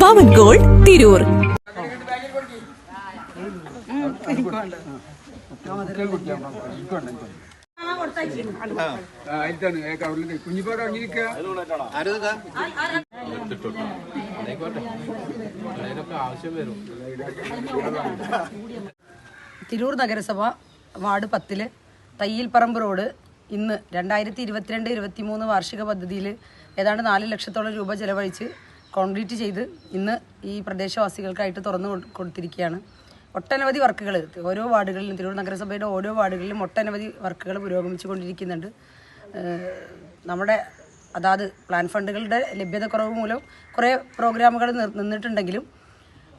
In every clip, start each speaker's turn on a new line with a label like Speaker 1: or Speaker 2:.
Speaker 1: പവൻ gold Tirur.
Speaker 2: ആ ഇതാണ് ആവശ്യം വരും.
Speaker 3: തിരൂർ നഗരസഭ വാർഡ് പത്തിൽ തയ്യിൽപ്പറമ്പ് റോഡ് ഇന്ന് രണ്ടായിരത്തി ഇരുപത്തിരണ്ട് ഇരുപത്തി മൂന്ന് വാർഷിക പദ്ധതിയിൽ ഏതാണ്ട് നാല് ലക്ഷത്തോളം രൂപ ചെലവഴിച്ച് കോൺക്രീറ്റ് ചെയ്ത് ഇന്ന് ഈ പ്രദേശവാസികൾക്കായിട്ട് തുറന്നു കൊടുത്തിരിക്കുകയാണ്. ഒട്ടനവധി വർക്കുകൾ ഓരോ വാർഡുകളിലും തിരൂർ നഗരസഭയുടെ ഓരോ വാർഡുകളിലും ഒട്ടനവധി വർക്കുകൾ പുരോഗമിച്ചു കൊണ്ടിരിക്കുന്നുണ്ട്. നമ്മുടെ അതാത് പ്ലാൻ ഫണ്ടുകളുടെ ലഭ്യതക്കുറവ് മൂലം കുറേ പ്രോഗ്രാമുകൾ നിന്നിട്ടുണ്ടെങ്കിലും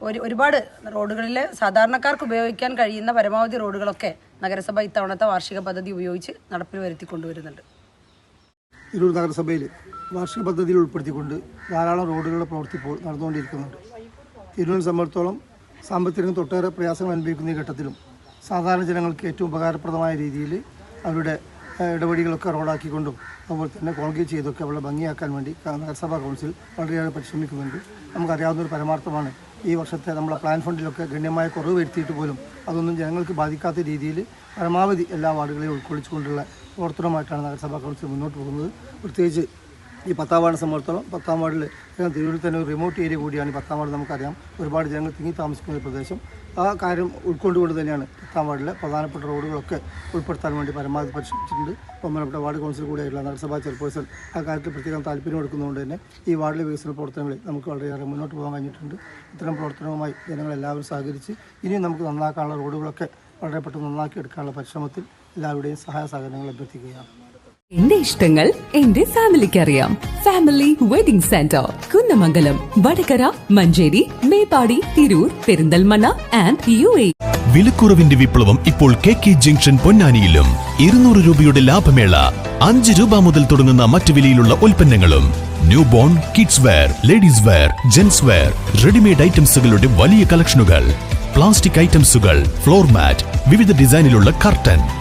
Speaker 3: ഒരു ഒരുപാട് റോഡുകളിൽ സാധാരണക്കാർക്ക് ഉപയോഗിക്കാൻ കഴിയുന്ന പരമാവധി റോഡുകളൊക്കെ നഗരസഭ ഇത്തവണത്തെ വാർഷിക പദ്ധതി ഉപയോഗിച്ച് നടപ്പിൽ വരുത്തി കൊണ്ടുവരുന്നുണ്ട്.
Speaker 4: തിരൂർ നഗരസഭയിൽ വാർഷിക പദ്ധതിയിൽ ഉൾപ്പെടുത്തിക്കൊണ്ട് ധാരാളം റോഡുകളുടെ പ്രവൃത്തി ഇപ്പോൾ നടന്നുകൊണ്ടിരിക്കുന്നുണ്ട്. തിരൂരിനെ സംബന്ധിച്ചോളം സാമ്പത്തികം തൊട്ടേറെ പ്രയാസങ്ങൾ അനുഭവിക്കുന്ന ഘട്ടത്തിലും സാധാരണ ജനങ്ങൾക്ക് ഏറ്റവും ഉപകാരപ്രദമായ രീതിയിൽ അവരുടെ ഇടപെടികളൊക്കെ റോഡാക്കിക്കൊണ്ടും അതുപോലെ തന്നെ കോൺക്രീറ്റ് ചെയ്തൊക്കെ അവളെ ഭംഗിയാക്കാൻ വേണ്ടി നഗരസഭാ കൗൺസിൽ വളരെയേറെ പരിശ്രമിക്കുന്നുണ്ട്. നമുക്കറിയാവുന്ന ഒരു പരമാർത്ഥമാണ് ഈ വർഷത്തെ നമ്മളെ പ്ലാൻ ഫണ്ടിലൊക്കെ ഗണ്യമായ കുറവ് വരുത്തിയിട്ട് പോലും അതൊന്നും ജനങ്ങൾക്ക് ബാധിക്കാത്ത രീതിയിൽ പരമാവധി എല്ലാ വാർഡുകളെയും ഉൾക്കൊള്ളിച്ചുകൊണ്ടുള്ള പ്രവർത്തനമായിട്ടാണ് നഗരസഭാ കൗൺസിൽ മുന്നോട്ട് പോകുന്നത്. പ്രത്യേകിച്ച് ഈ പത്താം വാർഡിനെ സംബന്ധിച്ചിടത്തോളം പത്താം വാർഡിൽ തിരൂരിൽ തന്നെ ഒരു റിമോട്ട് ഏരിയ കൂടിയാണ് പത്താം വാർഡ് നമുക്കറിയാം. ഒരുപാട് ജനങ്ങൾ തിങ്ങി താമസിക്കുന്ന ഒരു പ്രദേശം. ആ കാര്യം ഉൾക്കൊണ്ടുകൊണ്ട് തന്നെയാണ് പത്താം വാർഡിലെ പ്രധാനപ്പെട്ട റോഡുകളൊക്കെ ഉൾപ്പെടുത്താൻ വേണ്ടി പരമാവധി പരിശ്രമിച്ചിട്ടുണ്ട്. ബഹുമാനപ്പെട്ട വാർഡ് കൗൺസിൽ കൂടിയായിട്ടുള്ള നഗരസഭാ ചെയർപേഴ്സൺ ആ കാര്യത്തിൽ പ്രത്യേകം താല്പര്യം എടുക്കുന്നതുകൊണ്ട് തന്നെ ഈ വാർഡിലെ വികസന പ്രവർത്തനങ്ങളിൽ നമുക്ക് വളരെയേറെ മുന്നോട്ട് പോകാൻ കഴിഞ്ഞിട്ടുണ്ട്. ഇത്തരം പ്രവർത്തനവുമായി ജനങ്ങളെല്ലാവരും സഹകരിച്ച് ഇനിയും നമുക്ക് നന്നാക്കാനുള്ള റോഡുകളൊക്കെ വളരെ പെട്ടെന്ന് നന്നാക്കി എടുക്കാനുള്ള പരിശ്രമത്തിൽ എല്ലാവരുടെയും സഹായ സഹകരണങ്ങൾ അഭ്യർത്ഥിക്കുകയാണ്.
Speaker 1: എന്റെ ഇഷ്ടങ്ങൾ എന്റെ ഫാമിലിക്ക് അറിയാം family wedding centre Kunnamangalam Vadakara Manjeri Meppadi Tirur Perinthalmanna and U A.
Speaker 5: വിലക്കുറവിന്റെ വിപ്ലവം ഇപ്പോൾ കെ കെ ജംഗ്ഷൻ പൊന്നാനിയിലും. ഇരുന്നൂറ് രൂപയുടെ ലാഭമേള അഞ്ച് രൂപ മുതൽ തുടങ്ങുന്ന മറ്റു വിലയിലുള്ള ഉൽപ്പന്നങ്ങളും. Newborn kids wear ladies wear gents wear readymade ഐറ്റംസുകളുടെ വലിയ കളക്ഷനുകൾ. പ്ലാസ്റ്റിക് ഐറ്റംസുകൾ ഫ്ലോർ മാറ്റ് വിവിധ ഡിസൈനിലുള്ള curtain.